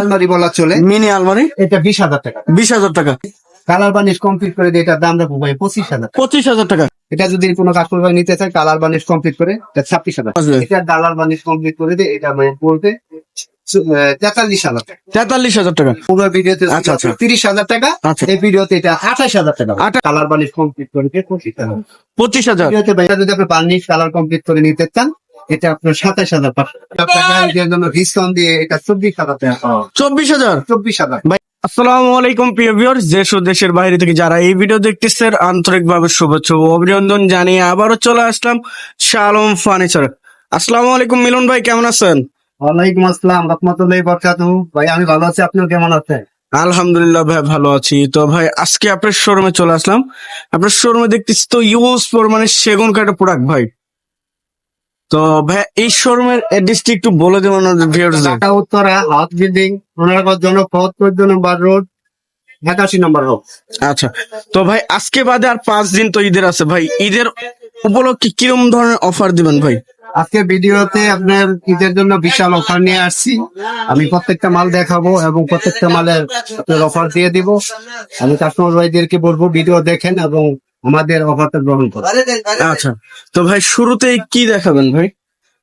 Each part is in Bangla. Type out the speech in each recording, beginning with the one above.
আলমারি বলা চলে। মিনি আলমারি? এটা বিশ হাজার টাকা। বিশ হাজার টাকা। কালার বানিশ কমপ্লিট করে দিয়ে এটার দাম রাখব ভাই পঁচিশ হাজার। পঁচিশ হাজার টাকা। এটা যদি কোনো কাজ ভাই নিতে চায় কালার বানিশ কমপ্লিট করে এটা ছাব্বিশ হাজার। আসবে। এটা কালার বানিশ কমপ্লিট করে দিয়ে এটা মানে বলতে তেতাল্লিশ হাজার টাকা। তেতাল্লিশ হাজার টাকা। পুরো ভিডিওতে আচ্ছা, আচ্ছা। তিরিশ হাজার টাকা আচ্ছা। এই ভিডিওতে এটা আঠাশ হাজার টাকা। কালার বানিশ কমপ্লিট করে পঁচিশ হাজার। পঁচিশ হাজার। ভিডিওতে ভাই যদি আপনি বার্নিশ কালার কমপ্লিট করে নিতে চান এটা আপনার সাতাশ হাজার জন্য ডিসকাউন্ট দিয়ে এটা চব্বিশ হাজার চব্বিশ হাজার? চব্বিশ হাজার। আসসালামু আলাইকুম প্রিয় ভিউয়ার্স দেশ ও দেশের বাইরে থেকে যারা এই ভিডিও দেখতেছেন আন্তরিকভাবে শুভেচ্ছা ও অভিনন্দন জানিয়ে আবারও চলে আসলাম শালম ফার্নিচার আসসালামু আলাইকুম মিলন ভাই কেমন আছেন? ওয়ালাইকুম আসসালাম রহমতুল্লাহ বরকাতু ভাই আমি ভালো আছি আপনিও কেমন আছেন? আলহামদুলিল্লাহ ভাই ভালো আছি। তো ভাই আজকে আপনার শোরুমে চলে আসলাম। আপনার শোরুমে দেখতেছি তো ইউজ পরিমাণে সেগুন কাঠের প্রোডাক্ট ভাই। তো ভাই এই শোরুমের অ্যাড্রেসটি একটু বলে দেবেন ভিউয়ার্সদের ঢাকা উত্তরা হাউস বিল্ডিং পনেরো জনক চোদ্দ নম্বর রোড একাশি নম্বর রোড। আচ্ছা তো ভাই আজকে বাদে আর পাঁচ দিন তো ঈদের আছে ভাই। ঈদের উপলক্ষে কিরম ধরনের অফার দিবেন ভাই? আজকে ভিডিওতে আপনার ঈদের জন্য বিশাল অফার নিয়ে আসছি। আমি প্রত্যেকটা মাল দেখাবো এবং প্রত্যেকটা মালের আপনার অফার দিয়ে দিব। আমি কাস্টমার ভাইদেরকে বলব ভিডিও দেখেন এবং আমাদের অফারটা গ্রহণ করুন আচ্ছা। তো ভাই শুরুতেই কি দেখাবেন ভাই?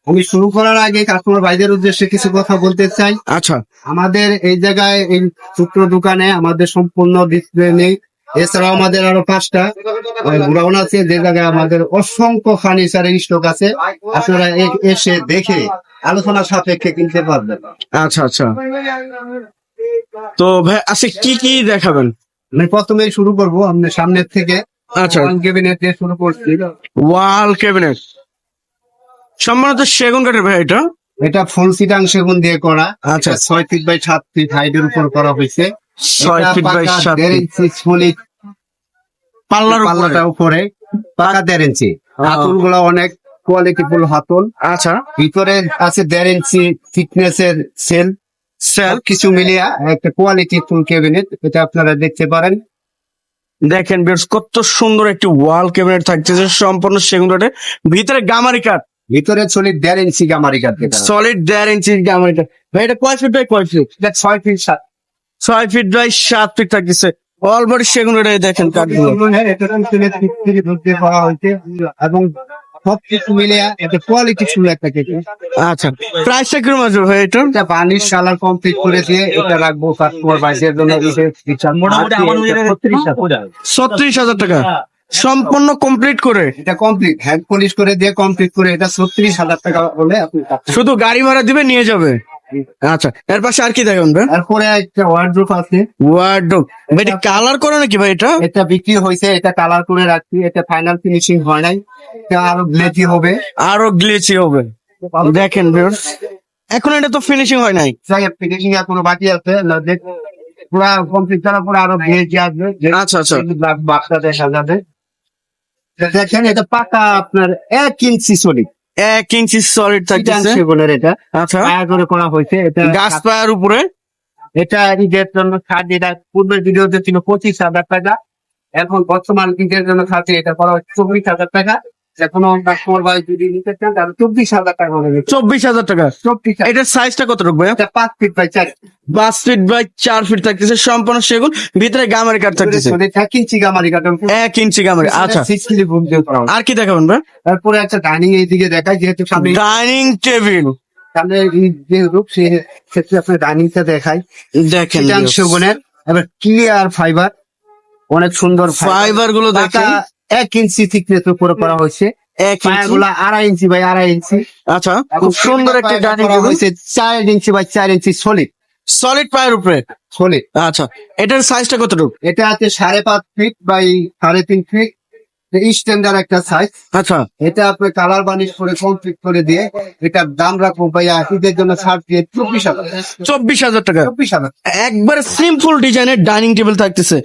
আমি শুরু করার আগে কাস্টমার ভাইদের উদ্দেশ্যে কিছু কথা বলতে চাই। আচ্ছা। আমাদের এই জায়গায় এই সূত্র দোকানে আমাদের সম্পূর্ণ ডিসপ্লে নেই। এছাড়াও আমাদের আরও পাঁচটা গ্রাউন্ড আছে যে জায়গায় আমাদের অসংখ্য ফার্নিচারের স্টক আছে। আপনারা এ- এসে দেখে আলোচনা সাপেক্ষে কিনতে পারবেন। আচ্ছা আচ্ছা। তো ভাই আজকে কি কি দেখাবেন? আমি প্রথমেই শুরু করব আপনার সামনের থেকে। আচ্ছা। কেবিনেট দিয়ে শুরু করছি ওয়াল ক্যাবিনেট সম্ভবত সেগুন কাঠের ভাই এটা? এটা ফুল সিটাং সেগুন দিয়ে করা। আচ্ছা। ছয় ফিট বাই সাত ফিট হাইটের উপর করা হয়েছে। ছয় ফিট বাই সাত ফিট পাল্লার পাল্লাটা উপরে। পাকা দেড় ইঞ্চি। হাতুলগুলো অনেক কোয়ালিটি ফুল হাতুল। আচ্ছা। ভিতরে আছে দেড় ইঞ্চি থিকনেস এর সেল সব কিছু মিলিয়ে একটা কোয়ালিটি ফুল ক্যাবিনেট এটা আপনারা দেখতে পারেন। দেখেন বেশ কত সুন্দর একটি ওয়াল ক্যাবিনেট থাকতেছে সম্পূর্ণ সেগুন রোডে ভিতরে গামারি কাঠ। ভিতরে সলিড দেড় ইঞ্চি গামারি কাঠ সলিড দেড় ইঞ্চি গামারি কাঠ। ভাই এটা কয় ফিট বাই কয় ফিট এটা ছয় ফিট সাত। ছয় ফিট বাই সাত ফিট থাকতেছে। অলমোস্ট সেগুন রোডে দেখেন কাঠগুলো। এবং সব মিলে একটা কোয়ালিটি ফুল একটা কেক আচ্ছা প্রাইসটা কীরকম আসবে ভাই এটা? এটা বার্নিশ কালার কমপ্লিট করে দিয়ে এটা রাখব কাস্টমার জন্য মোটামুটি ছত্রিশ হাজার। টাকা। সম্পূর্ণ কমপ্লিট করে? এটা কমপ্লিট হ্যান্ড পলিশ করে দিয়ে কমপ্লিট করে এটা ছত্রিশ হাজার টাকা হলে আপনি শুধু গাড়ি ভাড়া দিবে নিয়ে যাবে? আচ্ছা এর পাশে আর কি দেখেন ভাই? তারপরে একটা ওয়ার্ড্রোপ আছে। ওয়ার্ডরোব ভাই এটা কালার করে নাকি ভাই এটা? এটা বিক্রি হয়েছে এটা কালার করে রাখছি এটা ফাইনাল ফিনিশিং হয় নাই। এটা আরও গ্লেজি হবে। আরও গ্লিচি হবে। দেখেন ভিউয়ার্স এখন এটা তো ফিনিশিং হয় নাই। ফিনিশিং এখনও বাকি আছে না দেখ পুরা কমপ্লিট করার পরে আরও গ্লেজি আসবে। আচ্ছা আচ্ছা। দেখা যাবে। দেখেন এটা পাকা আপনার এক ইঞ্চি সলি এক ইঞ্চি সলিড থাকতেছে। সেগুনের এটা। আচ্ছা। পায়া করে করা হয়েছে এটা গাছ পায়ের উপরে? এটা ঈদের জন্য ছাড় এটা পূর্বের ভিডিওতে ছিল পঁচিশ হাজার টাকা এখন বর্তমান ঈদের জন্য ছাড়ছে এটা করা হচ্ছে চব্বিশ হাজার টাকা। এখনও কাস্টমার ভাই যদি নিতে চান তাহলে চব্বিশ হাজার টাকা চব্বিশ হাজার টাকা? চব্বিশ হাজার। এটার সাইজটা কত রাখব পাঁচ ফিট বাই চার পাঁচ ফিট বাই চার ফিট থাকতেছে সম্পূর্ণ সেগুন ভিতরে গামারি কাঠ থাকতেছে। এক ইঞ্চি গামারি কাটন এক ইঞ্চি গামারি আচ্ছা। আর কি দেখাবেন ভাই? তারপরে একটা ডাইনিং এইদিকে দেখায় যেহেতু সামনে ডাইনিং টেবিল সামনে যে রূপ সেই ক্ষেত্রে আপনার ডাইনিংটা দেখায় দেখেন সেগুনের এবার ক্লিয়ার ফাইবার অনেক সুন্দর ফাইবারগুলো দেখেন। এক ইঞ্চি থিকনেস উপরে করা হয়েছে। এক ইঞ্চি। পায়াগুলা আড়াই ইঞ্চি বাই আড়াই ইঞ্চি। আচ্ছা খুব সুন্দর একটা ডাইনিং হয়েছে চার ইঞ্চি বাই চার ইঞ্চি সলিড সলিড পায়ের উপরে? সলিড আচ্ছা এটার সাইজটা কতটুকু? এটা আছে সাড়ে পাঁচ ফিট বাই সাড়ে তিন ফিট স্ট্যান্ডার্ড একটা সাইজ আচ্ছা। এটা আপনি কালার বানিশ করে কমপ্লিট করে দিয়ে এটার দাম রাখব ভাইয়া ঈদের জন্য ছাড় দিয়ে চব্বিশ হাজার। চব্বিশ হাজার টাকা। চব্বিশ হাজার। একবারে সিম্পল ডিজাইনের ডাইনিং টেবিল থাকতেছে।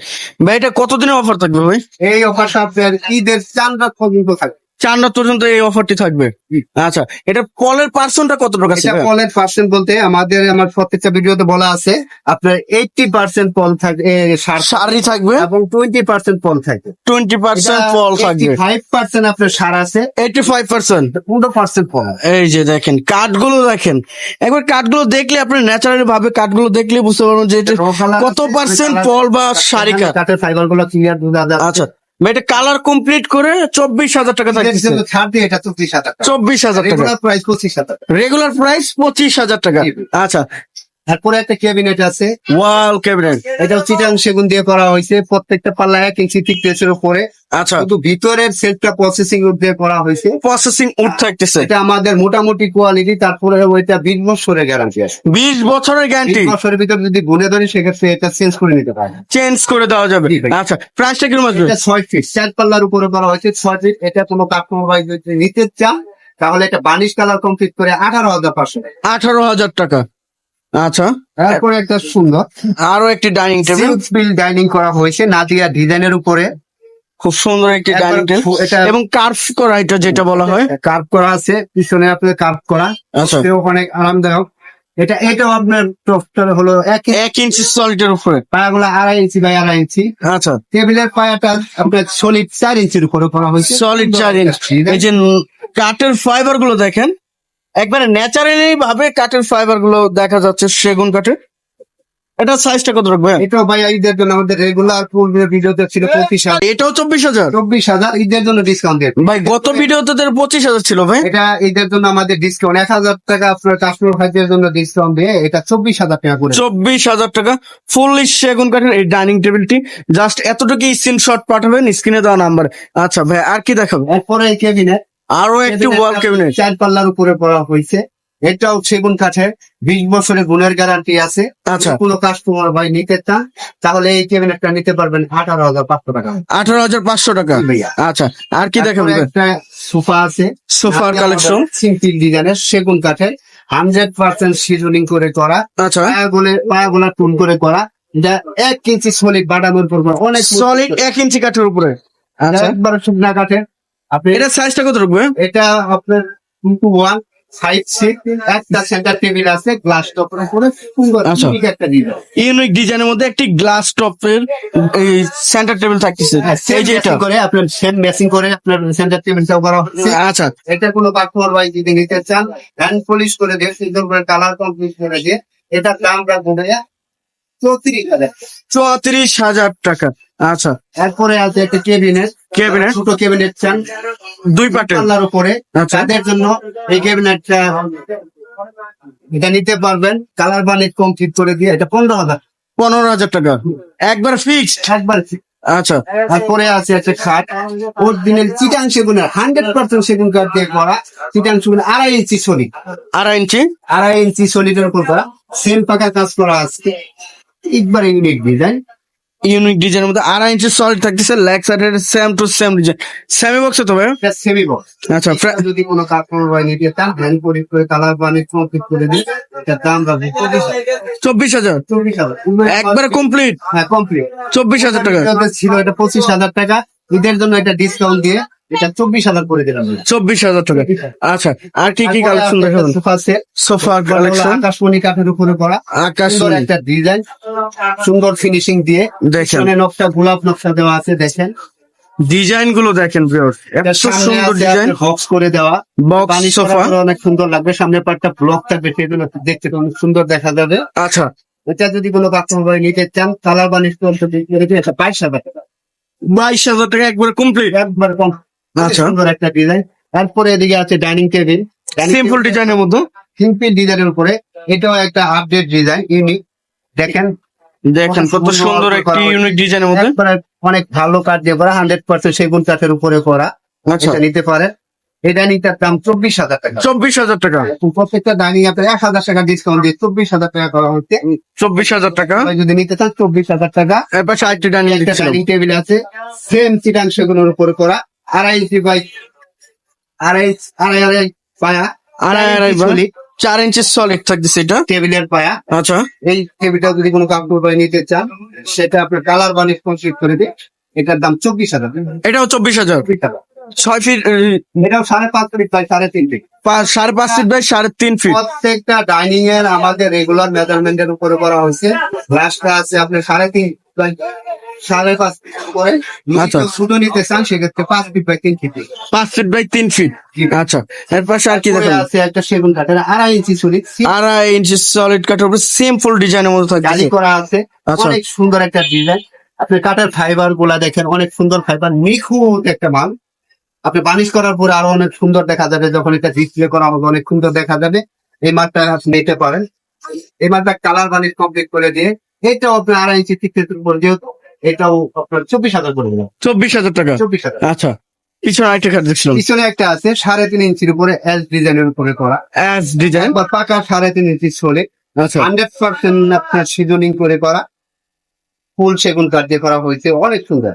ভাই এটা কতদিনের অফার থাকবে ভাই? এই অফার আপনার ঈদের চান রাত পর্যন্ত থাকবে। চার রাত পর্যন্ত এই অফারটি থাকবে। আচ্ছা এটা কলের পার্সনটা কত টাকা এটা পলের পার্সেন্ট বলতে আমাদের আমার প্রত্যেকটা ভিডিওতে বলা আছে আপনার এইটটি পার্সেন্ট পল থাকবে সার থাকবে। এবং টোয়েন্টি পার্সেন্ট পল থাকবে। টোয়েন্টি পার্সেন্ট ফল থাকবে। ফাইভ পার্সেন্ট আপনার সার আছে। এইটি ফাইভ পার্সেন্ট পনেরো পার্সেন্ট পল এই যে দেখেন কাঠগুলো দেখেন। একবার কাঠগুলো দেখলে আপনি ন্যাচারালি ভাবে কাঠগুলো দেখলে বুঝতে পারবেন যে এটা কত পার্সেন্ট ফল বা শাড়ি কাঠ কাঠের ফাইবারগুলো ক্লিয়ার আচ্ছা এটা কালার কমপ্লিট করে চব্বিশ হাজার টাকা ছাড় দিয়ে এটা চব্বিশ হাজার টাকা। রেগুলার প্রাইস পঁচিশ হাজার টাকা। আচ্ছা তারপরে একটা ক্যাবিনেট আছে। Wall cabinet. এটা চিটাং সেগুন দিয়ে করা হয়েছে। প্রত্যেকটা পাল্লা এক ইঞ্চি থিকনেসের উপরে। আচ্ছা। শুধু ভিতরের সেটটা প্রসেসিং দিয়ে করা হয়েছে। প্রসেসিং উড থাকতেছে। এটা আমাদের মোটামুটি কোয়ালিটি তারপরে ওইটা বিশ বছরের গ্যারান্টি আছে। বিশ বছরের গ্যারান্টি বছরের ভিতরে যদি গুনে ধরি সেক্ষেত্রে এটা চেঞ্জ করে নিতে পারে চেঞ্জ করে দেওয়া যাবে। আচ্ছা প্রাইসটা কীরকম আসবে? এটা ছয় ফিট চার পাল্লার উপরে করা হয়েছে ছয় ফিট এটা কোনো কাস্টমার যদি নিতে চান তাহলে এটা বানিশ কালার কমপ্লিট করে আঠারো হাজার পাঁচশো আঠারো হাজার টাকা। আচ্ছা। তারপরে একটা সুন্দর। আরও একটি ডাইনিং টেবিল বিল ডাইনিং করা হয়েছে নাদিয়া ডিজাইনের উপরে। খুব সুন্দর একটি ডাইনিং টেবিল এবং কার্ভ করা এটা যেটা বলা হয়। কার্ভ করা আছে পিছনে আপনার কার্ভ করা। আচ্ছা। অনেক আরামদায়ক। এটা এটাও আপনার টপটা হলো এক এক ইঞ্চি সলিডের উপরে। পায়াগুলো আড়াই ইঞ্চি বাই আড়াই ইঞ্চি। আচ্ছা। টেবিলের পায়াটা আপনার সলিড চার ইঞ্চির উপরে করা হয়েছে। সলিড চার ইঞ্চি। এই যে কাঠের ফাইবারগুলো দেখেন। একবারে ন্যাচারালি ভাবে কাঠের ফাইবারগুলো দেখা যাচ্ছে সেগুন কাঠের। এটা সাইজটা কত রাখবে এটাও ভাই ঈদের জন্য আমাদের রেগুলার পূর্বের ভিডিওতে ছিল পঁচিশ হাজার। এটাও চব্বিশ হাজার? চব্বিশ হাজার ঈদের জন্য ডিসকাউন্ট ভাই গত ভিডিওতে পঁচিশ হাজার ছিল ভাই। এটা ঈদের জন্য আমাদের ডিসকাউন্ট এক হাজার টাকা আপনার কাস্টমার ভাইদের জন্য ডিসকাউন্ট দিয়ে এটা চব্বিশ হাজার টাকা করে। চব্বিশ হাজার টাকা। ফুললি সেগুন কাঠের এই ডাইনিং টেবিলটি জাস্ট এতটুকু স্ক্রিনশট পাঠাবেন স্ক্রিনে দেওয়া নাম্বার আচ্ছা ভাই আর কি দেখাবো? এরপরে এই ক্যাবিনেট আরও একটি ওয়াল ক্যাবিনেট চার পাল্লার উপরে পড়া হয়েছে। এটাও সেগুন কাঠের বিশ বছরের গুণের গ্যারান্টি আছে। আচ্ছা। কোনো কাস্টমার ভাই নিতে চান তাহলে এই ক্যাবিনেটটা নিতে পারবেন আঠারো হাজার পাঁচশো টাকা। আঠারো হাজার পাঁচশো টাকা। আচ্ছা আর কি তারপরে একটা সোফা আছে। সোফার কালেকশন সিম্পল ডিজাইনের সেগুন কাঠের হান্ড্রেড পার্সেন্ট সিজনিং করে করা আচ্ছা। পায়াগুলো পায়াগুলা টুন করে করা। এটা এক ইঞ্চি সলিড বাটামের উপর অনেক সলিড এক ইঞ্চি কাঠের উপরে। আচ্ছা। একবার শুকনা কাঠের। আপনি এটা সাইজটা কত রাখবে এটা আপনার টু ওয়ান সাইড সিট একটা সেন্টার টেবিল আছে গ্লাস টপের উপরে সুন্দর আচ্ছা। একটা ডিজাইন ইউনিক ডিজাইনের মধ্যে একটি গ্লাস টপের এই সেন্টার টেবিল থাকতেছে। এই যে এটা। হ্যাঁ, করে আপনার সেম ম্যাচিং করে আপনার সেন্টার টেবিলটাও করা হচ্ছে। আচ্ছা। এটা কোনো কাস্টমার ভাই যদি নিতে চান হ্যান্ড পলিশ করে দিয়ে সুন্দর করে কালার কমপ্লিট করে দিয়ে এটার দাম রাখব ভাইয়া চৌত্রিশ হাজার চৌত্রিশ হাজার টাকা। আচ্ছা। এরপরে আছে একটা কেবিনেট Cabinet? ছোট কেবিনেট চান। দুই পাটের পাল্লার উপরে। আচ্ছা। তাদের জন্য এই ক্যাবিনেটটা এটা নিতে পারবেন। কালার বানিট কমপ্লিট করে দিয়ে। এটা পনেরো হাজার। পনেরো হাজার টাকা। একবার ফিক্সড একবার আচ্ছা। তারপরে আছে একটা খাট। ওর দিনের চিটাং সেগুনের হান্ড্রেড পার্সেন্ট সেগুন কাঠ দিয়ে করা। চিটাং সেগুন আড়াই ইঞ্চি সলিড আড়াই ইঞ্চি? আড়াই ইঞ্চি সলিডের উপর করা। সেম পাকা কাজ করা আছে। একবার ইউনিক ডিজাইন ইউনিক ডিজাইনের মধ্যে আড়াই ইঞ্চি সলিড থাকতেছে লেগ সাইডের same to same design semi box তো ভাই? এটা সেমি বক্স আচ্ছা যদি কোনো কাপড় হয় নিতে চান হ্যান্ড পরি করে কালার বানিয়ে কমপ্লিট করে দিই। এটার দাম রাখব চব্বিশ হাজার। চব্বিশ হাজার? একবারে কমপ্লিট হ্যাঁ কমপ্লিট চব্বিশ হাজার টাকা। ছিল এটা পঁচিশ হাজার টাকা। ঈদের জন্য এটা ডিসকাউন্ট দিয়ে এটা চব্বিশ হাজার করে দিলাম চব্বিশ হাজার টাকা। আচ্ছা আর কি কি কালেকশন দেখাবেন? সোফা কালেকশন আকাশমণি কাঠের উপরে করা। একটা ডিজাইন সুন্দর ফিনিশিং দিয়ে। দেখেন। নকশা গোলাপ নকশা দেওয়া আছে দেখেন। ডিজাইনগুলো দেখেন এত সুন্দর ডিজাইন বক্স করে দেওয়া। Box sofa. অনেক সুন্দর লাগবে। সামনে পাটটা ব্লক থাকবে সেগুলো দেখতে অনেক সুন্দর দেখা যাবে। আচ্ছা। এটা যদি কোনো কাস্টমার নিতে চান কালার বানিশ করতে এটা বাইশ হাজার টাকা। বাইশ হাজার টাকা একবারে কমপ্লিট একবার কম আচ্ছা সুন্দর একটা ডিজাইন তারপরে এদিকে আছে ডাইনিং টেবিল সিম্পল ডিজাইনের মধ্যে? সিম্পল ডিজাইনের উপরে। এটাও একটা আপডেট ডিজাইন ইউনিক দেখেন? দেখেন কত সুন্দর একটি ইউনিক ডিজাইনের মধ্যে। অনেক ভালো কাঠ দিয়ে করা হান্ড্রেড পার্সেন্ট সেগুন কাঠের উপরে করা। আচ্ছা। এটা নিতে পারে এই ডাইনিংটার দাম চব্বিশ হাজার টাকা। চব্বিশ হাজার টাকা। প্রত্যেকটা ডাইনিং আপনার এক হাজার টাকা ডিসকাউন্ট দিয়ে চব্বিশ হাজার টাকা করা হচ্ছে। চব্বিশ হাজার টাকা। যদি নিতে চান চব্বিশ হাজার টাকা। এর পাশে আরেকটি ডাইনিং ডাইনিং টেবিল আছে। সেম চিটাং সেগুলোর উপরে করা। আড়াই ইঞ্চি বাই আড়াই আড়াই আড়াই পায়া। আড়াই আড়াই চার ইঞ্চি সলিড থাকতেছে এটা? টেবিলের পায়া। আচ্ছা। এই টেবিলটা যদি কোনো কাপড় বাই নিতে চান সেটা আপনার কালার বানিশ কমপ্লিট করে দিই এটার দাম চব্বিশ হাজার। এটাও চব্বিশ হাজার? ছয় ফিট এটাও সাড়ে পাঁচ ফিট বাই সাড়ে তিন ফিট। সাড়ে পাঁচ ফিট বাই সাড়ে তিন ফিট। প্রত্যেকটা ডাইনিং এর আমাদের রেগুলার মেজারমেন্টের উপরে করা হয়েছে। গ্লাসটা আছে আপনার সাড়ে তিন সাড়ে পাঁচ করে আচ্ছা। ছোট নিতে চান সেক্ষেত্রে পাঁচ ফিট বাই তিন ফিট পাঁচ ফিট বাই তিন ফিট আচ্ছা। এর পাশে আর কি আছে একটা সেগুন কাঠের আড়াই ইঞ্চি ছুরি আড়াই ইঞ্চি সলিড কাঠের উপরে সিম্পল ডিজাইনের জালি থাকছে করা আছে। আচ্ছা। অনেক সুন্দর একটা ডিজাইন আপনি কাঠের ফাইবারগুলা দেখেন অনেক সুন্দর ফাইবার নিখুঁত একটা মাল। আপনি বানিশ করার পরে আরও অনেক সুন্দর দেখা যাবে যখন এটা ডিসপ্লে করা হবে অনেক সুন্দর দেখা যাবে। এই মালটা আপনি নিতে পারেন। এই মালটা কালার বানিশ কমপ্লিট করে দিয়ে এটাও আপনার আড়াই ইঞ্চি উপর যেহেতু এটাও আপনার চব্বিশ হাজার করে দিলাম। চব্বিশ হাজার টাকা? চব্বিশ হাজার। আচ্ছা পিছনে আরেকটা কাঠ দেখছিলাম। পিছনে একটা আছে সাড়ে তিন ইঞ্চির উপরে এস ডিজাইনের উপরে করা। অ্যাজ ডিজাইন একবার পাকা সাড়ে তিন ইঞ্চি ছোলে আচ্ছা। হান্ড্রেড পার্সেন্ট আপনার সিজনিং করে করা। ফুল সেগুন কাঠ দিয়ে করা হয়েছে অনেক সুন্দর।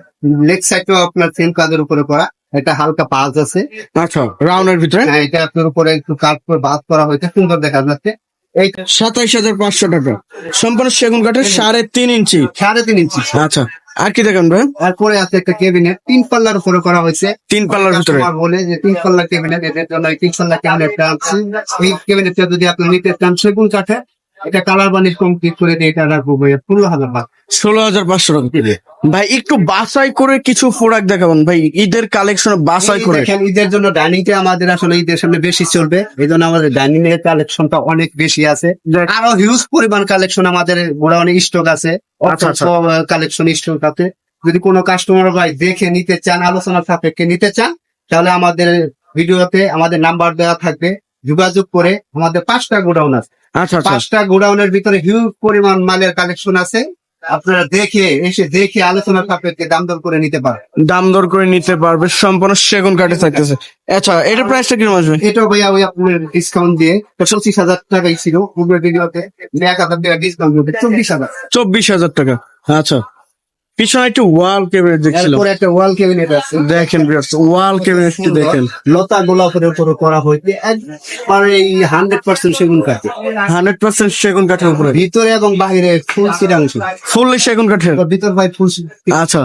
লেগ সাইডটাও আপনার সেম কাজের উপরে করা। এটা হালকা পাঁচ আছে। আচ্ছা রাউন্ডের ভিতরে? হ্যাঁ, এটা আপনার উপরে একটু কাঠ করে বাদ করা হয়েছে সুন্দর দেখা যাচ্ছে। এইটা সাতাইশ হাজার পাঁচশো টাকা। সম্পূর্ণ সেগুন কাঠের সাড়ে তিন ইঞ্চি। সাড়ে তিন ইঞ্চি। আচ্ছা আর কি দেখেন ভাই? তারপরে আছে একটা ক্যাবিনেট তিন পাল্লার উপরে করা হয়েছে। তিন পাল্লার ভিতরে। বলে যে তিন পাল্লা ক্যাবিনেট এদের জন্য তিন পাল্লা ক্যাবিনেট আছে এই কেবিনেটটা যদি আপনি নিতে চান সেগুন কাঠে এটা কালার বানিশ কমপ্লিট করে দিয়ে এটা রাখব ভাইয়া পনেরো হাজার টাকা ষোলো হাজার পাঁচশো টাকা ভাই একটু বাছাই করে কিছু প্রোডাক্ট দেখাবেন। ভাই ঈদের কালেকশনে বাছাই করে। দেখেন ঈদের জন্য ডাইনিং টা আমাদের আসলে ঈদের সামনে বেশি চলবে। এই জন্য আমাদের ডাইনিং এর কালেকশনটা অনেক বেশি আছে। আরও হিউজ পরিমাণ কালেকশন আমাদের গোডাউনে স্টক আছে। আচ্ছা, আচ্ছা। কালেকশন স্টক আছে। যদি কোনো কাস্টমার ভাই দেখে নিতে চান আলোচনা সাপেক্ষে নিতে চান তাহলে আমাদের ভিডিওতে আমাদের নাম্বার দেওয়া থাকবে। যোগাযোগ করে আমাদের পাঁচটা গোডাউন আছে। আচ্ছা আচ্ছা। পাঁচটা গোডাউনের ভিতরে হিউজ পরিমাণ মালের কালেকশন আছে। আপনারা দেখে এসে দেখে আলোচনা সাপেক্ষে দাম দর করে নিতে পারেন দাম দর করে নিতে পারবে সম্পূর্ণ সেগুন কাঠে থাকতেছে। আচ্ছা এটার প্রাইসটা কীরকম আসবে? এটাও ভাইয়া ওই আপনার ডিসকাউন্ট দিয়ে পঁচিশ হাজার টাকাই ছিল। পূর্বের ভিডিওতে এক হাজার টাকা ডিসকাউন্ট চব্বিশ হাজার। চব্বিশ হাজার টাকা। আচ্ছা। পিছনে একটু ওয়াল ক্যাবিনেট দেখছিলাম। এরপরে একটা ওয়াল ক্যাবিনেট আছে। দেখেন ওয়াল ক্যাবিনেটটি দেখেন। লতা গোলাপের উপরে করা হয়েছে। একবারে হান্ড্রেড পার্সেন্ট সেগুন কাঠে হান্ড্রেড পার্সেন্ট সেগুন কাঠের উপরে। ভিতরে এবং বাইরে ফুল সিরাংশ ফুললি সেগুন কাঠের। ভিতর ভাই ফুল আচ্ছা।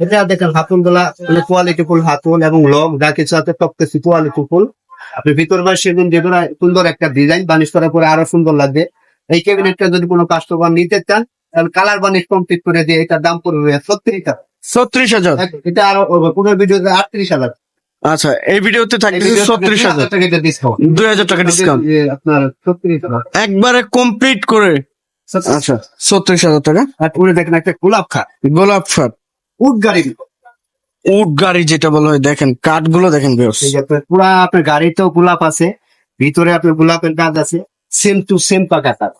এটা দেখেন হাতুলগুলা কোয়ালিটি ফুল হাতুল এবং লং যা কিছু আছে সব কোয়ালিটি ফুল। আপনি ভিতর ভাই সেগুন যেগুলো সুন্দর একটা ডিজাইন বানিশ করার পরে আরও সুন্দর লাগবে। এই ক্যাবিনেটটা যদি কোনো কাস্টমার নিতে চান কালার বানিশ কমপ্লিট করে দিয়ে এটার দাম পড়বে সত্তর টাকা ছত্রিশ হাজার? এটা আরও পুরো ভিডিওতে আটত্রিশ হাজার। আচ্ছা এই ভিডিওতে থাকবে ছত্রিশ হাজার। দুই হাজার টাকা ডিসকাউন্ট আপনার ছত্রিশ হাজার। একবারে কমপ্লিট করে। আচ্ছা ছত্রিশ হাজার টাকা। আর পুরো দেখেন একটা গোলাপ খা গোলাপ ফাট উট গাড়ি। উট গাড়ি যেটা বলা হয় দেখেন দেখেন বেশ এই আপনার পুরা আপনার গাড়িতেও গোলাপ আছে ভিতরে আপনার গোলাপের গাছ আছে। সেম টু সেম পাকা তার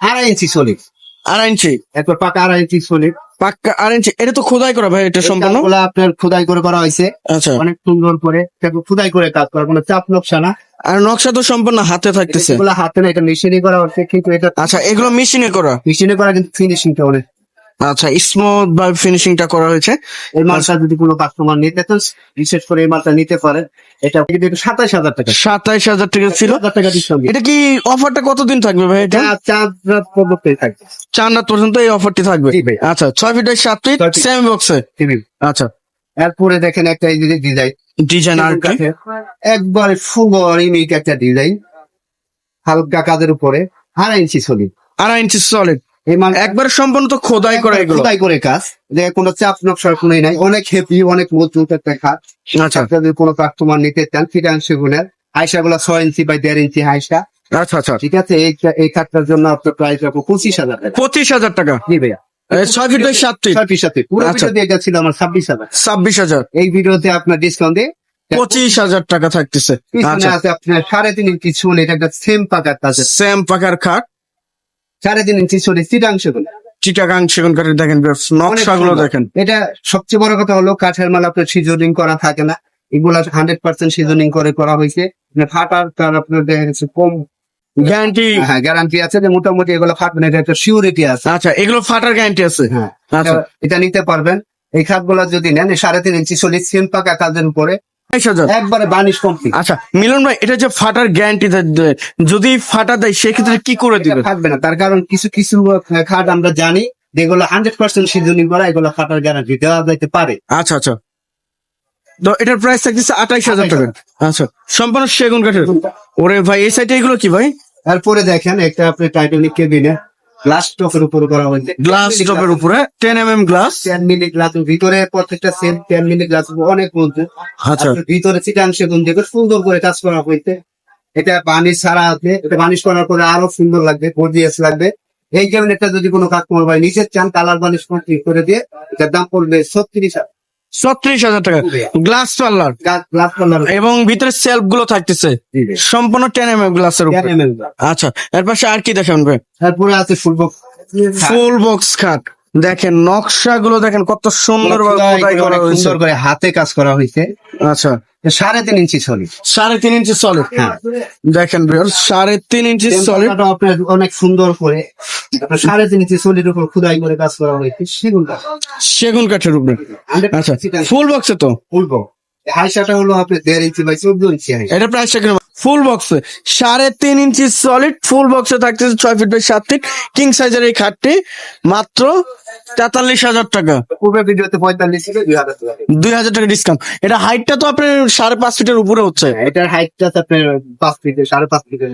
আড়াই ইঞ্চি সলিড আড়াই ইঞ্চি। একবার পাকা আড়াই ইঞ্চি সলিড পাক্কা আড়াই ইঞ্চি। এটা তো খোদাই করা ভাই এটা সম্পূর্ণ? গুলা আপনার খোদাই করে করা হয়েছে। আচ্ছা। অনেক সুন্দর করে এটাকে খোদাই করে কাজ করা কোনো চাপ নকশা না। আর নকশা তো সম্পূর্ণ হাতে থাকতেছে। এগুলো হাতে না এটা মেশিনে করা হচ্ছে কিন্তু এটা আচ্ছা এগুলো মেশিনে করা? মেশিনে করা কিন্তু ফিনিশিংটা অনেক। আচ্ছা স্মুথ ভাবে ফিনিশিংটা করা হয়েছে। এই মালটা যদি কোনো কাস্টমার নিতে চান বিশেষ করে এই মালটা নিতে পারে এটা কিন্তু সাতাশ হাজার টাকা। সাতাইশ হাজার টাকা ছিল। টাকা ডিসকাউন্ট এটা কি অফারটা কতদিন থাকবে ভাই এটা? চার রাত পর্যন্ত থাকবে। চার রাত পর্যন্ত এই অফারটি থাকবে? আচ্ছা ছয় ফিট সাত ফিট সেম বক্সে আচ্ছা। এরপরে দেখেন একটা এই যে ডিজাইন ডিজাইন আর একবারে ফুবর ইউনিক একটা ডিজাইন হালকা কাজের উপরে আড়াই ইঞ্চি সলিড আড়াই ইঞ্চি সলিড এই মাল একবার সম্পূর্ণ তো খোদাই করা এগুলো। খোদাই করে কাজ। যে কোনো চাপ নকশার কোনো নাই। অনেক হেভি অনেক মজবুত একটা খাট আচ্ছা। যদি কোনো কাস্টমার নিতে চানগুলো ছয় ইঞ্চি বাই দেড় ইঞ্চি হাইসা আচ্ছা আচ্ছা। ঠিক আছে? এই এই খাটটার জন্য আপনার প্রাইস রাখব পঁচিশ হাজার টাকা। পঁচিশ হাজার টাকা? জি ভাইয়া। এ, ছয় ফিট সাত ফিট ছয় পিস সাথে পুরো আচ্ছা। ভিডিওতে এটা ছিল আমার ছাব্বিশ হাজার। ছাব্বিশ হাজার। এই ভিডিওতে আপনার ডিসকাউন্ট দিয়ে পঁচিশ হাজার টাকা থাকতেছে। আচ্ছা। আপনার সাড়ে তিন ইঞ্চি চুল এটা একটা সেম পাকার সেম পাকার খাট। সাড়ে তিন ইঞ্চি চুল চিটাংশগুলো চিটাগাং সেগুন কাঠের দেখেন নকশাগুলো দেখেন। এটা সবচেয়ে বড় কথা হলো কাঠের মাল আপনার সিজনিং করা থাকে না। এগুলা হান্ড্রেড পার্সেন্ট সিজনিং করে করা হয়েছে। মানে ফাটার তার আপনার দেখা গেছে কম গ্যারান্টি হ্যাঁ গ্যারান্টি আছে যে মোটামুটি এগুলো ফাটবে না এটা একটা সিউরিটি আছে। আচ্ছা এগুলো ফাটার গ্যারান্টি আছে? হ্যাঁ আচ্ছা। এটা- নিতে পারবেন। এই খাটগুলো যদি নেন সাড়ে তিন ইঞ্চি চল্লিশ সিম পাকা কাজের উপরে হাজার একবারে বানিশ কমপ্লিট। আচ্ছা মিলন ভাই এটা যে ফাটার গ্যারান্টি যদি ফাটা দেয় সেক্ষেত্রে কি করে দিবে থাকবে না। তার কারণ কিছু কিছু খাট আমরা জানি যেগুলো হান্ড্রেড পার্সেন্ট সিজনিং করা এগুলো ফাটার গ্যারান্টি দেওয়া যাইতে পারে। আচ্ছা আচ্ছা। তো এটার প্রাইস থাকতেছে আঠাইশ হাজার টাকা। আচ্ছা সম্পূর্ণ সেগুন কাঠের। ওরে ভাই এই সাইডে এগুলো কি ভাই? তারপরে দেখেন একটা আপনি টাইটানিক কেবিনে গ্লাস টপের উপরে করা হয়েছে। গ্লাস টপের উপরে ten M M glass ten minute glass ভিতরে প্রত্যেকটা সেম টেন মিনিট গ্লাস অনেক বলছে আচ্ছা। ভিতরে চিটাং সেগুন দিয়ে সুন্দর করে কাজ করা হয়েছে। এটা বানিশ ছাড়া আছে। এটা বানিশ করার পরে আরও সুন্দর লাগবে গর্জিয়াস লাগবে। এই ক্যাবিনেটটা যদি কোনো কাজ ভাই নিচের চান কালার বানিশ কমপ্লিট করে দিয়ে এটার দাম পড়বে ছত্রিশ ছত্রিশ হাজার টাকা। গ্লাস পার্লার এবং ভিতরে সেলফগুলো থাকতেছে। সম্পূর্ণ টেন এম এম গ্লাসের উপরে। আচ্ছা এর পাশে আর কি দেখেন ভাই? তারপরে আছে ফুল বক্স। ফুল বক্স খাট। দেখেন নকশা গুলো দেখেন কত সুন্দর সুন্দর করে হাতে কাজ করা হয়েছে। আচ্ছা। সাড়ে তিন ইঞ্চি সলি সাড়ে তিন ইঞ্চি সলিড হ্যাঁ। দেখেন সাড়ে তিন ইঞ্চি সলিড অনেক সুন্দর করে সাড়ে তিন ইঞ্চি সলির উপর খুদাই করে কাজ করা হয়েছে। সেগুন কাঠ। সেগুন কাঠের উপরে। আচ্ছা ফুল বক্সে তো? ফুলবো হাইসাটা হলো আপনার দেড় ইঞ্চি বাই চোদ্দ ইঞ্চি এটা প্রাইস ফুল বক্সে সাড়ে তিন ইঞ্চি সলিড ফুল বক্সে থাকতেছে ছয় ফিট বাই সাত ফিট কিং সাইজের এই খাটটি মাত্র তেতাল্লিশ হাজার টাকা। ভিডিওতে পঁয়তাল্লিশ দুই হাজার টাকা। ডিসকাউন্ট এটা হাইটটা তো আপনার সাড়ে পাঁচ ফিটের উপরে হচ্ছে। এটার হাইটটা আপনার পাঁচ ফিটে সাড়ে পাঁচ ফিটের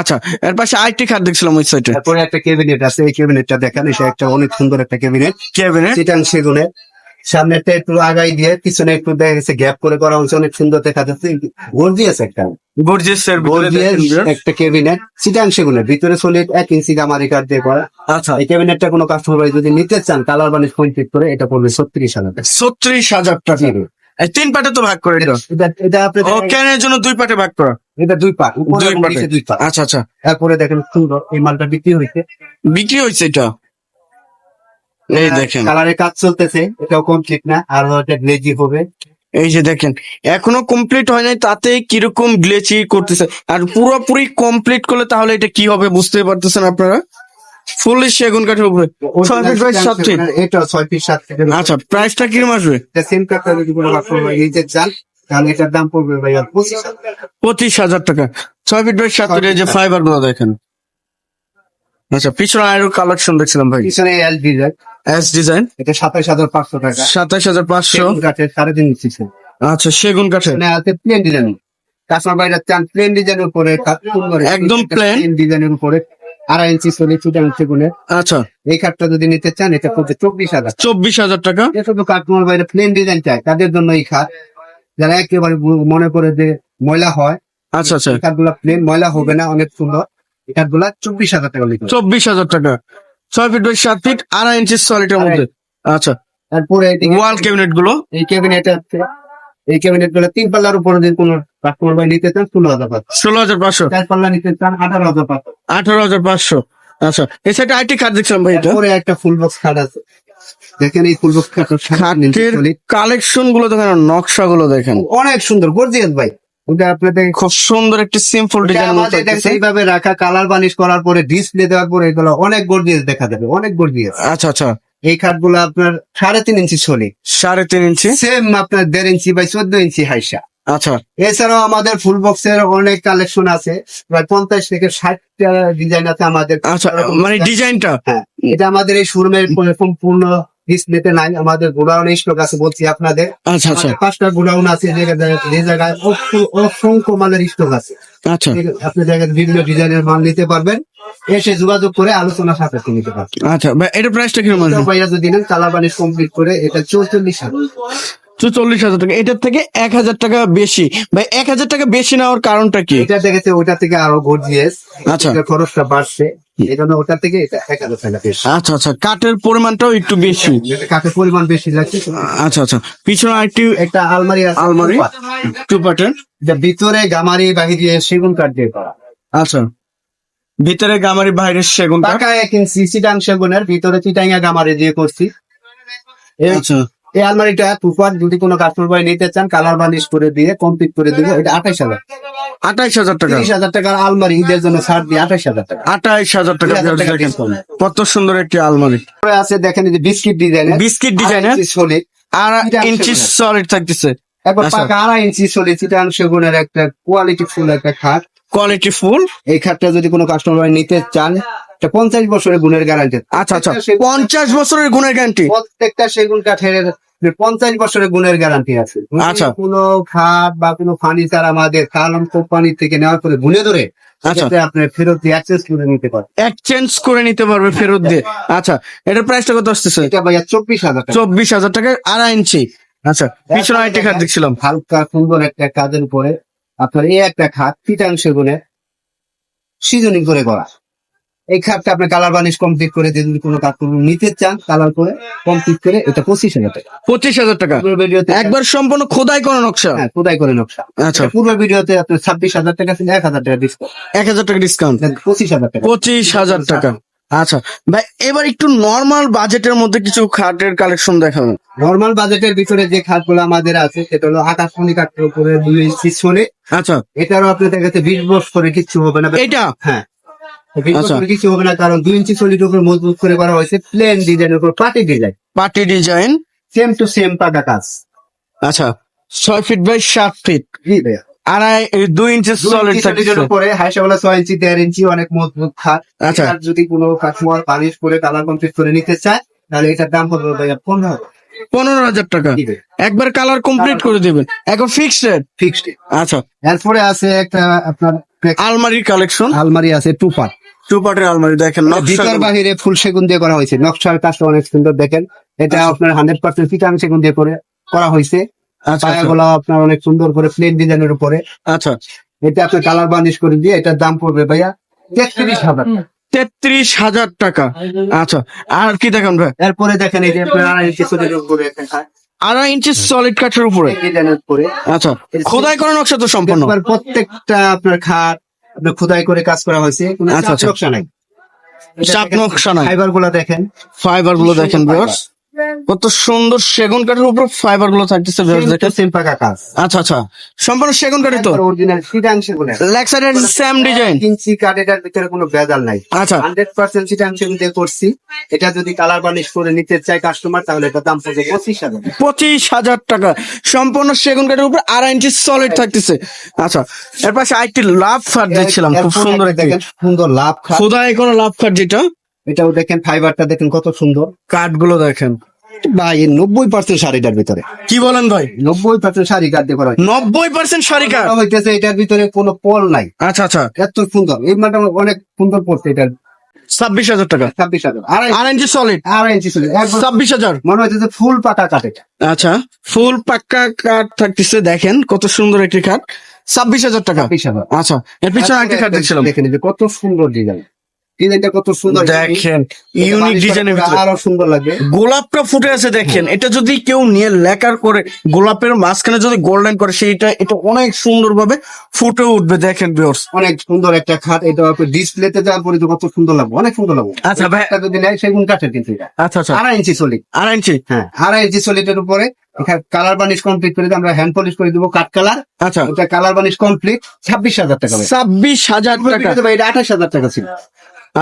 আচ্ছা এর পাশে আরেকটি খাট দেখছিলাম ওই সাইডে তারপরে একটা ক্যাবিনেট আছে এই ক্যাবিনেটটা দেখেন এটা একটা অনেক সুন্দর একটা ক্যাবিনেট ক্যাবিনেট চিটাং সেগুনের। সামনেটা একটু আগাই দিয়ে পিছনে একটু দেখা গেছে গ্যাপ করে করা হয়েছে অনেক সুন্দর দেখা যাচ্ছে। গর্জিয়াস একটা। গর্জিয়াস এর গর্জিয়াস একটা ক্যাবিনেট চিটাং সেগুনের ভিতরে সলিড এক ইঞ্চি গামারি কাঠ দিয়ে করা। আচ্ছা। এই ক্যাবিনেটটা কোনো কাস্টমার ভাই যদি নিতে চান কালার বানিশ কমপ্লিট করে এটা পড়বে ছত্রিশ হাজার টাকা। ছত্রিশ হাজার টাকা। তিন পার্টে তো ভাগ করে এটা এটা আপনি ক্যানের জন্য দুই পার্টে ভাগ করা? এটা দুই উপরে দুই পার্ট আচ্ছা আচ্ছা। তারপরে দেখেন সুন্দর এই মালটা বিক্রি হয়েছে। বিক্রি হয়েছে এটা? এই দেখেন। কালারের কাজ চলতেছে এটাও কমপ্লিট না আর এটা গ্লেজি হবে। এই যে দেখেন এখনও কমপ্লিট হয় নাই তাতে কীরকম গ্লেচি করতেছে? আর পুরোপুরি কমপ্লিট করলে তাহলে এটা কি হবে বুঝতে পারতেছেন আপনারা? ফুললি সেগুন কাঠের উপরে। ছয় ফিট বাই সাত ফিট এটা ছয় ফিট সাত ফিট আচ্ছা প্রাইসটা কীরকম আসবে? সেম কাঠটা যদি কোনো ভাই নিতে চান তাহলে এটার দাম পড়বে ভাই আর পঁচিশ হাজার। টাকা। পঁচিশ হাজার টাকা। ছয় ফিট বাই সাত ফিট এই যে ফাইবারগুলো দেখেন। আচ্ছা পিছনে আরও কালেকশন দেখছিলাম ভাই। পিছনে এল ডিজাইন এস ডিজাইন এটা সাতাশ হাজার পাঁচশো টাকা। সাতাশ হাজার পাঁচশো? কাঠের সাড়ে তিন ইঞ্চি আচ্ছা সেগুন কাঠের। মানে আছে প্লেন ডিজাইন কাস্টমার ভাইরা চান প্লেন ডিজাইনের উপরে একদম plain? ডিজাইনের উপরে। আড়াই ইঞ্চি চলে চিটাং সেগুনের। আচ্ছা। এই কাঠটা যদি নিতে চান এটা পড়বে চব্বিশ হাজার। চব্বিশ হাজার টাকা? যে শুধু কাস্টমার বাইরে প্লেন ডিজাইন চায় তাদের জন্য এই খাট। যারা একেবারে মনে করে যে ময়লা হয় আচ্ছা আচ্ছা। এই প্লেন ময়লা হবে না অনেক সুন্দর। খাটগুলা চব্বিশ হাজার টাকা লিখবে। চব্বিশ হাজার টাকা। ছয় ফিট বাই সাত ফিট আড়াই ইঞ্চি সলিডের মধ্যে। আচ্ছা। তারপরে ওয়াল ক্যাবিনেটগুলো? এই ক্যাবিনেট আছে। এই ক্যাবিনেটগুলো তিন পাল্লার উপরে যদি কোনো কাস্টমার ভাই নিতে চান ষোলো হাজার পাঁচশো। ষোলো হাজার পাঁচশো। চার পাল্লা নিতে চান আঠারো হাজার পাঁচশো। আঠারো হাজার পাঁচশো। আচ্ছা এই সাইডে আইটি কার্ড দেখছিলাম ভাই এটা। তারপরে একটা ফুল বক্স খাট আছে। দেখেন এই ফুল বক্স খাট কালেকশনগুলো দেখেন নকশা গুলো দেখেন। অনেক সুন্দর গর্জিয়াস ভাই। ওটা আপনাদের খুব সুন্দর একটি সিম্পল ডিজাইন আমাদের এইভাবে রাখা কালার বানিশ করার পরে ডিসপ্লে দেওয়ার পরে এগুলো অনেক গর্জিয়াস দেখা যাবে অনেক গর্জিয়াস আচ্ছা আচ্ছা। এই খাটগুলো আপনার সাড়ে তিন ইঞ্চি ছলি। সাড়ে তিন ইঞ্চি? সেম আপনার দেড় ইঞ্চি বাই চোদ্দ ইঞ্চি হাইসা। আচ্ছা। এছাড়াও আমাদের ফুল বক্সের অনেক কালেকশন আছে প্রায় পঞ্চাশ থেকে ষাটটা ডিজাইন আছে আমাদের। আচ্ছা মানে ডিজাইনটা হ্যাঁ এটা আমাদের এই শোরুমের সম্পূর্ণ ডিসপ্লেতে নাই আমাদের গোডাউন স্টক আছে বলছি আপনাদের আচ্ছা আচ্ছা পাঁচটা গোডাউন আছে যে জায়গায়- অসংখ্য- মালের স্টক আছে আচ্ছা আপনি জায়গায় বিভিন্ন ডিজাইনের মাল নিতে পারবেন এসে যোগাযোগ করে আলোচনা সাথে নিতে পারবেন আচ্ছা এটা প্রাইসটা কীরকম আসবে ভাইয়া যদি নেন কালার বানিশ কমপ্লিট করে এটা চৌচল্লিশ হাজার চল্লিশ হাজার টাকা। এটার থেকে এক হাজার টাকা বেশি। ভাই এক হাজার টাকা বেশি নেওয়ার কারণটা কি? এটা দেখেছে ওটা থেকে আরও গর্জিয়াস। আচ্ছা। খরচটা বাড়ছে। এই জন্য ওটা থেকে এটা এক হাজার টাকা বেশি। আচ্ছা আচ্ছা। কাঠের পরিমাণটাও একটু বেশি। এটা কাঠের পরিমাণ বেশি লাগছে। আচ্ছা আচ্ছা। পিছনে আরেকটি একটা আলমারি আছে। আলমারি। টু পার্টের ভিতরে গামারি বাহিরে সেগুন কাঠ দিয়ে করা। আচ্ছা। ভিতরে গামারি বাইরের সেগুন টাকা এক ইঞ্চি চিটাং সেগুনের ভিতরে চিটাঙ্গা গামারি দিয়ে করছি। আচ্ছা। এই আলমারিটা তুফার যদি কোনো কাস্টমার ভাই নিতে চান কালার বানিশ করে দিয়ে কমপ্লিট করে দিবে এটা আঠাইশ হাজার। আঠাইশ হাজার টাকা। তিরিশ হাজার টাকার আলমারি ঈদের জন্য ছাড় দিয়ে আঠাইশ হাজার টাকা। আঠাইশ হাজার টাকা 30,000 টাকা দেখেন discount। কত সুন্দর একটি আলমারি। আছে দেখেন যে biscuit design biscuit design solid আর ইঞ্চি। সলিড থাকতেছে। একবার আচ্ছা। পাকা আড়াই ইঞ্চি সলিড সেগুনের একটা কোয়ালিটি ফুল একটা খাট। কোয়ালিটি ফুল এই খাটটা যদি কোনো কাস্টমার নিতে চান পঞ্চাশ বছরের গুণের গ্যারান্টি আচ্ছা আচ্ছা। পঞ্চাশ বছরের গুণের গ্যারান্টি প্রত্যেকটা সেগুন কাঠের পঞ্চাশ বছরের গুণের গ্যারান্টি আছে। আচ্ছা। কোনো খাট বা কোনো ফার্নিচার আমাদের কালাম কোম্পানি থেকে নেওয়ার পরে গুনে ধরে আচ্ছা। আপনি ফেরত দিয়ে করে নিতে এক্সচেঞ্জ করে নিতে পারবে ফেরত দিয়ে। আচ্ছা এটার প্রাইসটা কত আসতেছে? এটা ভাইয়া চব্বিশ হাজার টাকা। চব্বিশ হাজার টাকা আড়াই ইঞ্চি। আচ্ছা পিছনে খাট দেখছিলাম। হালকা সুন্দর একটা কাজের উপরে আপনার এই একটা খাট তিটাং সেগুনে সিজনিং করে করা এই খাটটা আপনি কালার বানিশ কমপ্লিট করে যদি কোনো কাজ নিতে চান কালার করে কমপ্লিট করে এটা পঁচিশ হাজার টাকা। পঁচিশ হাজার টাকা? একবার সম্পূর্ণ খোদাই করে নকশা? হ্যাঁ খোদাই করে নকশা। আচ্ছা। এটা পূর্বের ভিডিওতে আপনার ছাব্বিশ হাজার টাকা ছিল এক হাজার টাকা ডিসকাউন্ট এক হাজার টাকা ডিসকাউন্ট পঁচিশ হাজার টাকা। পঁচিশ হাজার টাকা। আচ্ছা ভাই এবার একটু নর্মাল বাজেটের মধ্যে কিছু খাটের কালেকশন দেখাবেন। নর্মাল বাজেটের ভিতরে যে খাটগুলো আমাদের আছে সেটা হলো আকাশ আকাশমণি কাঠের উপরে দুই ইঞ্চি শোনে আচ্ছা। এটারও আপনাদের কাছে বিশ বছরে কিচ্ছু হবে না। এটা? হ্যাঁ। আচ্ছা। কিছু হবে না কারণ দুই ইঞ্চি সলিড উপর মজবুত করে করা হয়েছে প্লেন ডিজাইনের উপর পাটি design party design same to same পাকা কাজ। আচ্ছা ছয় ফিট বাই সাত ফিট জি ভাইয়া। আড়াই দুই ইঞ্চি সলিড ইঞ্চি সলিডের উপরে হাইসাবেলা ছয় ইঞ্চি দেড় ইঞ্চি অনেক মজবুত খাট। আচ্ছা। যদি কোনো কাস্টমার পালিশ করে কালার কমপ্লিট করে নিতে চায় তাহলে এটার দাম হবে ভাইয়া পনেরো পনেরো হাজার টাকা। একবার কালার কমপ্লিট করে দিবেন। এখন ফিক্সড রেট ফিক্সড আচ্ছা। এরপরে আছে একটা আপনার আলমারির কালেকশন আলমারি আছে টু পার্ট টু পার্টের আলমারি দেখেন ভিতর বাহিরে ফুল সেগুন দিয়ে করা হয়েছে। নকশার কাজটা অনেক সুন্দর দেখেন। এটা আচ্ছা। আপনার হান্ড্রেড পার্সেন্ট ফিটাং সেগুন দিয়ে করে করা হয়েছে। পায়াগুলো আপনার অনেক সুন্দর করে প্লেন ডিজাইনের উপরে। আচ্ছা। এটা আপনি কালার বার্নিশ করে দিয়ে এটার দাম পড়বে ভাইয়া তেত্রিশ হাজার। তেত্রিশ হাজার টাকা। আচ্ছা। আর কি দেখেন ভাই? এরপরে দেখেন এই যে আড়াই ইঞ্চি সলিডের উপরে আড়াই ইঞ্চি সলিড কাঠের উপরে। আচ্ছা। খোদাই করা নকশা তো সম্পূর্ণ প্রত্যেকটা আপনার খাট আপনার খোদাই করে কাজ করা হয়েছে। কোনো আচ্ছা, আচ্ছা। নকশা নাই। চাপ নকশা নাই। ফাইবারগুলা দেখেন। ফাইবারগুলো দেখেন ভিউয়ার্স কত সুন্দর সেগুন কাঠের উপর ফাইবারগুলো থাকতেছে কাজ। আচ্ছা আচ্ছা। সম্পূর্ণ সেগুন কাঠের তো? অরিজিনাল সিটাং সেগুনের লেগ সাইডের সেম ডিজাইন ইঞ্চি কাঠ এটার ভিতরে কোনো ভেজাল নাই। আচ্ছা। হান্ড্রেড পার্সেন্ট সিটাং সেগুন দিয়ে করছি। এটা যদি কালার বার্নিশ করে নিতে চায় কাস্টমার তাহলে এটা দাম পড়বে পঁচিশ হাজার পঁচিশ হাজার টাকা। সম্পূর্ণ সেগুন কাঠের উপর আড়াই ইঞ্চি সলিড থাকতেছে। আচ্ছা এর পাশে আরেকটি লাভ খাট দেখছিলাম খুব সুন্দর একটা। দেখেন সুন্দর লাভ খাট। খোদাই করা লাভ খাট যেটা। এটাও দেখেন ফাইবারটা দেখেন কত সুন্দর। কাঠগুলো দেখেন। ভাই নব্বই পার্সেন্ট শাড়িটার ভিতরে। কি বলেন ভাই? নব্বই পার্সেন্ট শাড়ি কাট দিয়ে করা নব্বই পার্সেন্ট শাড়ি কাঠ? হইতেছে এটার ভিতরে কোনো পল নাই। আচ্ছা আচ্ছা। এত সুন্দর। এই মালটা অনেক সুন্দর পড়ছে এটার। ছাব্বিশ হাজার টাকা। ছাব্বিশ হাজার। আড়াই আড়াই ইঞ্চি সলিড আড়াই ইঞ্চি একবার ছাব্বিশ হাজার। মনে হচ্ছে যে ফুল পাকা কাঠ এটা। আচ্ছা ফুল পাক্কা কাঠ থাকতেছে দেখেন কত সুন্দর একটি কাঠ। ছাব্বিশ হাজার টাকা। আচ্ছা এর পিছনে আরেকটি কাঠ দেখছিলাম। দেখেন কত সুন্দর ডিজাইন ডিজাইনটা কত সুন্দর দেখেন ইউনিক বালিশ ডিজাইনের ভিতরে। আরও সুন্দর লাগবে। গোলাপটা ফুটে আছে দেখেন। এটা যদি কেউ নিয়ে লেকার করে গোলাপের মাঝখানে যদি গোল্ডেন করে সেইটা এটা অনেক সুন্দর ভাবে ফুটে উঠবে দেখেন অনেক সুন্দর একটা খাট এটা আপনি ডিসপ্লেতে যাওয়ার পরে কত সুন্দর লাগবে অনেক সুন্দর লাগবে। আচ্ছা ভাই যদি নেয় সেগুন কাঠের কিন্তু এটা। আচ্ছা আচ্ছা। আড়াই ইঞ্চি সলিড আড়াই ইঞ্চি? হ্যাঁ আড়াই ইঞ্চি সলিডের উপরে এখানে কালার বানিশ কমপ্লিট করে আমরা হ্যান্ড পলিশ করে দিব কাঠ কালার আচ্ছা। এটা কালার বানিশ কমপ্লিট ছাব্বিশ হাজার টাকা ছাব্বিশ হাজার টাকা। ভাই, এটা আঠাশ হাজার টাকা ছিল।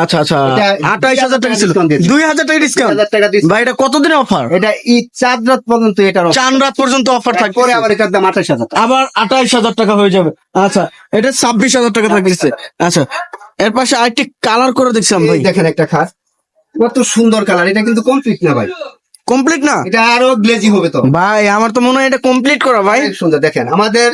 আচ্ছা আচ্ছা। এটা আঠাইশ হাজার টাকা ছিল। দুই হাজার টাকা ডিসকাউন্ট। ভাই এটা অফার এটা চাঁদ রাত পর্যন্ত offer। চান রাত পর্যন্ত অফার থাকবে পরে আবার এটার দাম আঠাশ হাজার আবার আঠাইশ হাজার টাকা হয়ে যাবে। আচ্ছা এটা ছাব্বিশ হাজার টাকা থাকতেছে। আচ্ছা এর পাশে আরেকটি কালার করে দেখছিলাম ভাই। দেখেন একটা খাট কত সুন্দর কালার এটা কিন্তু কমপ্লিট না ভাই। কমপ্লিট না? এটা আরও গ্লেজি হবে তো। ভাই আমার তো মনে হয় এটা কমপ্লিট করা ভাই। শুনতে সুন্দর দেখেন আমাদের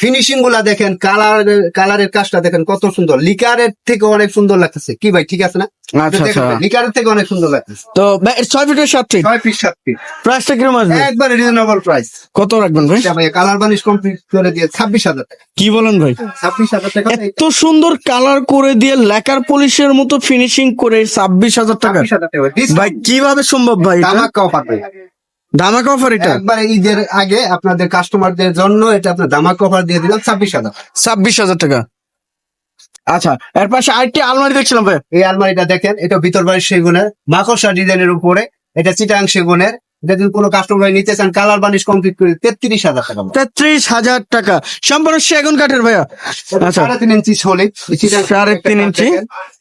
ফিনিশিংগুলা দেখেন কালার কালারের কাজটা দেখেন কত সুন্দর। লিকারের থেকে অনেক সুন্দর লাগতেছে। কি ভাই ঠিক আছে না? আচ্ছা আচ্ছা। লিকারের থেকে অনেক সুন্দর লাগতেছে। তো ভাই ছয় ফিটের সাত ফিট ছয় পিস সাত পিস প্রাইসটা কীরকম আসবে? একবার রিজনেবল প্রাইস কত রাখবেন ভাই? এটা ভাই কালার বানিশ কমপ্লিট করে দিয়ে ছাব্বিশ হাজার টাকা। কি বলেন ভাই? ছাব্বিশ হাজার টাকা এত সুন্দর কালার করে দিয়ে লেকার পলিশের মতো ফিনিশিং করে ছাব্বিশ হাজার টাকা। ভাই কীভাবে সম্ভব ভাই এটা? দামাক্কা অফার ভাই। ধামাক অফার এটা? একবার ঈদের আগে আপনাদের কাস্টমারদের জন্য এটা আপনার দামাক অফার দিয়ে দিলাম ছাব্বিশ হাজার। ছাব্বিশ হাজার টাকা। আচ্ছা এর পাশে আরেকটি আলমারি দেখছিলাম ভাই। এই আলমারিটা দেখেন এটা ভিতর বাড়ির সেগুনের মাকড়সা ডিজাইনের উপরে এটা চিটাং সেগুনের যদি কোনো কাস্টমার নিতে চান কালার বানিশ কমপ্লিট করে তেত্রিশ হাজার টাকা তেত্রিশ হাজার টাকা। সম্পূর্ণ সেগুন কাঠের ভাইয়া। আচ্ছা। সাড়ে তিন ইঞ্চি সলিড সাড়ে তিন ইঞ্চি।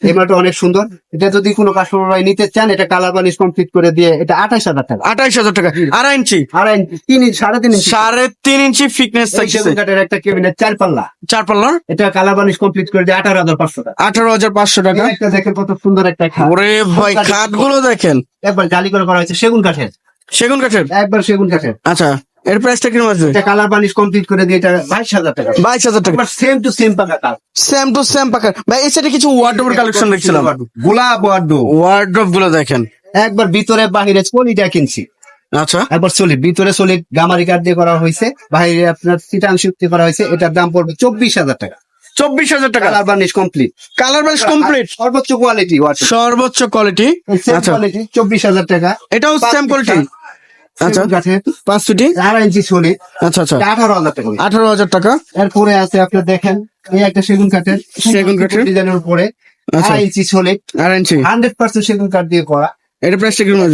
এই অনেক সুন্দর। এটা যদি কোনো কাস্টমার ভাই নিতে চান এটা কালার বানিশ কমপ্লিট করে দিয়ে এটা আঠাশ হাজার টাকা। আঠাইশ হাজার টাকা। আড়াই ইঞ্চি। আড়াই ইঞ্চি তিন ইঞ্চি সাড়ে তিন ইঞ্চি। সাড়ে তিন ইঞ্চি ফিটনেস থাকছে সেগুন কাঠের একটা কেবিনেট চার পাল্লা চার পাল্লার এটা কালার বানিশ কমপ্লিট করে দিয়ে আঠারো হাজার পাঁচশো টাকা। আঠারো হাজার পাঁচশো টাকা। একটা দেখেন কত সুন্দর একটা খাট। ওরে ভাই খাটগুলো দেখেন। একবার জালি করে করা হয়েছে সেগুন কাঠের। সেগুন কাঠের? একবার সেগুন কাঠের। আচ্ছা এর প্রাইসটা কীরকম আছে এটা কালার বানিশ কমপ্লিট করে দিয়ে এটা বাইশ হাজার টাকা। বাইশ হাজার টাকা। একবার সেম টু সেম পাকা কাঠ। সেম টু সেম পাকা। ভাই এই সাইডে কিছু ওয়ার্ডরোবের কালেকশন দেখছিলাম। গোলাপ ওয়ার্ড ওয়ার্ড্রোবগুলো দেখেন। একবার ভিতরে বাহিরে কোনিটা কিনছি আচ্ছা। একবার সলিড ভিতরে সলিড গামারি কাঠ দিয়ে করা হয়েছে। বাইরে আপনার চিটাং শক্তি করা হয়েছে। এটার দাম পড়বে চব্বিশ হাজার টাকা। চব্বিশ হাজার টাকা। কালার বার্নিশ কমপ্লিট কালার বেশ কমপ্লিট সর্বোচ্চ কোয়ালিটি সর্বোচ্চ কোয়ালিটি আচ্ছা। কোয়ালিটি চব্বিশ হাজার টাকা। এটাও সেম কোয়ালিটি আচ্ছা। পাঁচ ফিটি আড়াই ইঞ্চি আচ্ছা আচ্ছা। আঠারো হাজার টাকা আঠারো হাজার টাকা? এরপরে আছে দেখেন এই একটা সেগুন কাঠের। সেগুন কাঠের? ডিজাইনের উপরে আচ্ছা। আড়াই ইঞ্চি আড়াই ইঞ্চি। হান্ড্রেড পার্সেন্ট সেগুন কাঠ দিয়ে করা। এটা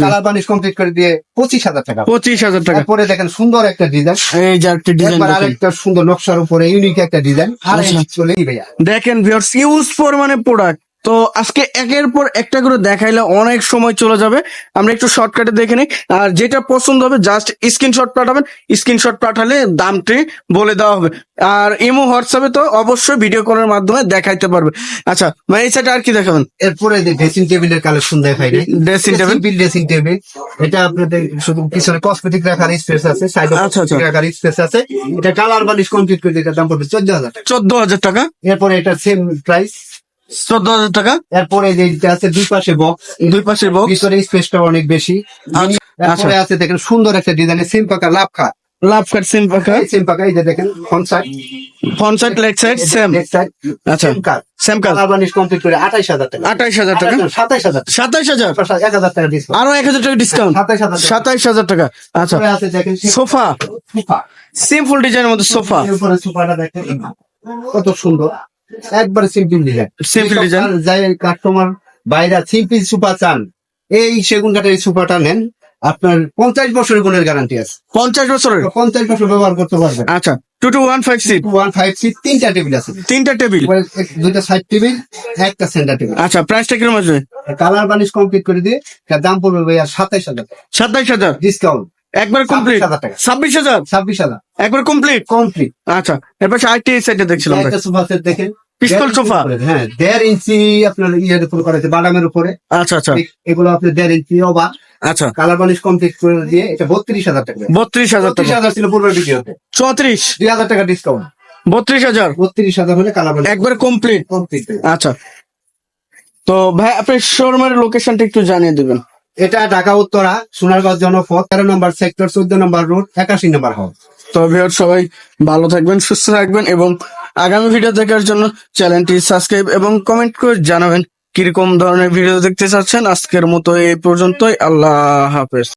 কালার কমপ্লিট করে দিয়ে পঁচিশ হাজার টাকা। পঁচিশ হাজার টাকা। তারপরে দেখেন সুন্দর একটা ডিজাইন। এই যে একটা ডিজাইন আরেকটা সুন্দর নকশার উপরে ইউনিক একটা ডিজাইন। আচ্ছা। ভাইয়া। দেখেন ভিউয়ার্স ইউজ পরিমাণে প্রোডাক্ট তো আজকে একের পর একটা করে দেখাইলে অনেক সময় চলে যাবে। আমরা একটু শর্টকাটে দেখে নিই। আর যেটা পছন্দ হবে জাস্ট স্ক্রিনশট পাঠাবেন। স্ক্রিনশট পাঠালে দামটি বলে দেওয়া হবে। আর ইমো হোয়াটসঅ্যাপে তো অবশ্যই ভিডিও কলের মাধ্যমে দেখাইতে পারবে। আচ্ছা ভাই এই সাইডে আর কি দেখাবেন? এরপরে ড্রেসিং টেবিলের কালেকশন দেখাই ড্রেসিং টেবিল ড্রেসিং টেবিল এটা আপনাদের শুধু পিছনে কসমেটিক রাখার স্পেস আছে সাইডে আচ্ছা, আচ্ছা। রাখার স্পেস আছে। এটা কালার বালিশ কমপ্লিট করে দাম পড়বে চোদ্দ হাজার টাকা। চোদ্দ হাজার টাকা? এরপরে এটা সেম প্রাইস চোদ্দ হাজার টাকা? এরপরে যে আছে দুই পাশে বক্স দুই পাশের বক্স পিছনে স্পেসটা অনেক বেশি। আচ্ছা, আছে দেখেন সুন্দর একটা ডিজাইনের সিম পাকা লাভ খা লাভ কাট সিম পাকা সিম পাকা এই যে দেখেন front side front side leg side same next side আচ্ছা সেম কাজ কমপ্লিট করে হাজার টাকা। আঠাইশ হাজার টাকা? সাতাইশ হাজার টাকা। সাতাইশ হাজার? এক হাজার টাকা ডিসকাউন্ট আরও এক হাজার টাকা ডিসকাউন্ট সাতাইশ হাজার টাকা। সাতাইশ হাজার টাকা। আচ্ছা। আছে দেখেন সোফা সোফা সিম্পল ডিজাইনের মধ্যে সোফা সোফাটা দেখেন। কত সুন্দর। একবারে সিম্পল ডিজাইন Simple design। যাই কাস্টমার বাইরে সিম্পল সোফা চান এই সেগুন কাঠের এই সোফাটা নেন আপনার পঞ্চাশ বছরের গুণের গ্যারান্টি আছে। পঞ্চাশ বছরের? পঞ্চাশ বছর ব্যবহার করতে পারবেন। আচ্ছা two two one five seat one five seat তিনটা টেবিল আছে। তিনটা টেবিল দুইটা সাইড টেবিল একটা সেন্টার টেবিল আচ্ছা প্রাইসটা কীরকম আসবে কালার বানিশ কমপ্লিট করে দিয়ে দাম পড়বে ভাইয়া সাতাইশ হাজার। সাতাইশ হাজার। ডিসকাউন্ট একবার কমপ্লিট ছাব্বিশ হাজার? ছাব্বিশ হাজার। একবার কমপ্লিট কমপ্লিট আচ্ছা এরপর আরেকটি সাইডে দেখছিলাম ভাই। একটা সোফা সেট দেখেন। পিস্তল সোফা হ্যাঁ দেড় ইঞ্চি আপনার ইয়ের উপর করা হয়েছে বাদামের উপরে। আচ্ছা আচ্ছা। এগুলো আপনি দেড় ইঞ্চি ওভার আচ্ছা। কালার বানিশ কমপ্লিট করে দিয়ে এটা বত্রিশ হাজার টাকা। বত্রিশ হাজার বত্রিশ টাকা হাজার ছিল পূর্বের ভিডিওতে। চৌত্রিশ? দুই হাজার টাকা ডিসকাউন্ট বত্রিশ হাজার? বত্রিশ হাজার হলে কালার বানিশ একবার কমপ্লিট কমপ্লিট আচ্ছা। তো ভাই আপনার শোরুমের লোকেশনটা একটু জানিয়ে দিবেন। এটা ঢাকা, উত্তরা সোনারগঞ্জ জনপথ তেরো নম্বর সেক্টর, চোদ্দ নম্বর রোড, একাশি নম্বর হাউস তো সবাই ভালো থাকবেন, সুস্থ থাকবেন এবং আগামী ভিডিও দেখার জন্য চ্যানেলটি সাবস্ক্রাইব এবং কমেন্ট করে জানাবেন কীরকম ধরনের ভিডিও দেখতে চাচ্ছেন। আজকের মতো এই পর্যন্তই। আল্লাহ হাফেজ।